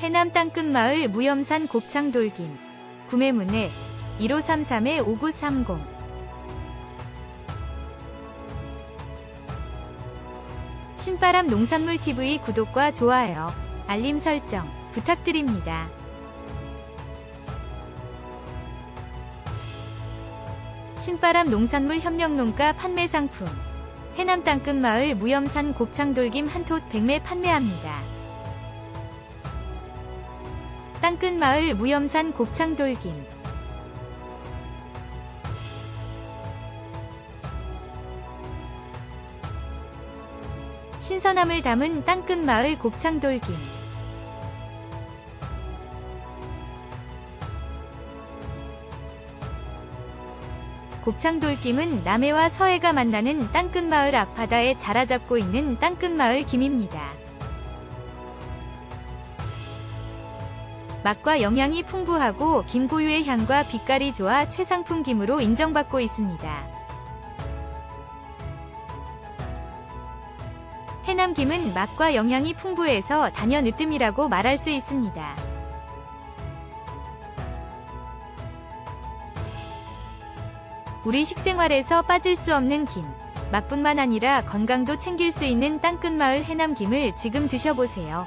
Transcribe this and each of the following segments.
해남 땅끝마을 무염산 곱창 돌김 구매 문의 1533-5930 신바람 농산물 TV 구독과 좋아요, 알림 설정 부탁드립니다. 신바람 농산물 협력농가 판매 상품 해남 땅끝마을 무염산 곱창 돌김 한톳 백매 판매합니다. 땅끝마을 무염산 곱창 돌김 신선함을 담은 땅끝마을 곱창 돌김 곱창 돌김은 남해와 서해가 만나는 땅끝마을 앞바다에 자라잡고 있는 땅끝마을 김입니다. 맛과 영양이 풍부하고 김고유의 향과 빛깔이 좋아 최상품 김으로 인정받고 있습니다. 해남 김은 맛과 영양이 풍부해서 단연 으뜸이라고 말할 수 있습니다. 우리 식생활에서 빠질 수 없는 김. 맛뿐만 아니라 건강도 챙길 수 있는 땅끝마을 해남김을 지금 드셔보세요.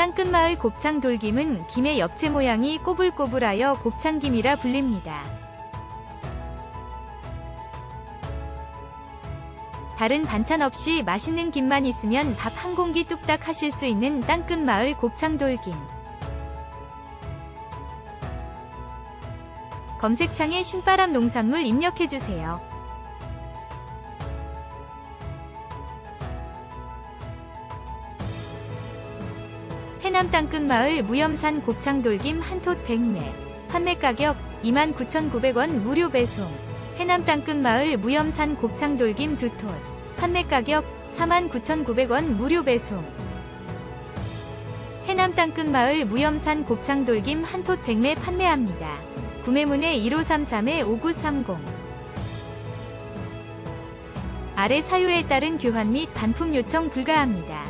땅끝마을 곱창 돌김은 김의 엽채 모양이 꼬불꼬불하여 곱창김이라 불립니다. 다른 반찬 없이 맛있는 김만 있으면 밥 한 공기 뚝딱 하실 수 있는 땅끝마을 곱창 돌김. 검색창에 신바람 농산물 입력해주세요. 해남 땅끝마을 무염산 곱창 돌김 한톳 100매 판매 가격 29,900원 무료 배송 해남 땅끝마을 무염산 곱창 돌김 두톤 판매 가격 49,900원 무료 배송 해남 땅끝마을 무염산 곱창 돌김 한톳 100매 판매합니다. 구매문의 1533-5930 아래 사유에 따른 교환 및 반품 요청 불가합니다.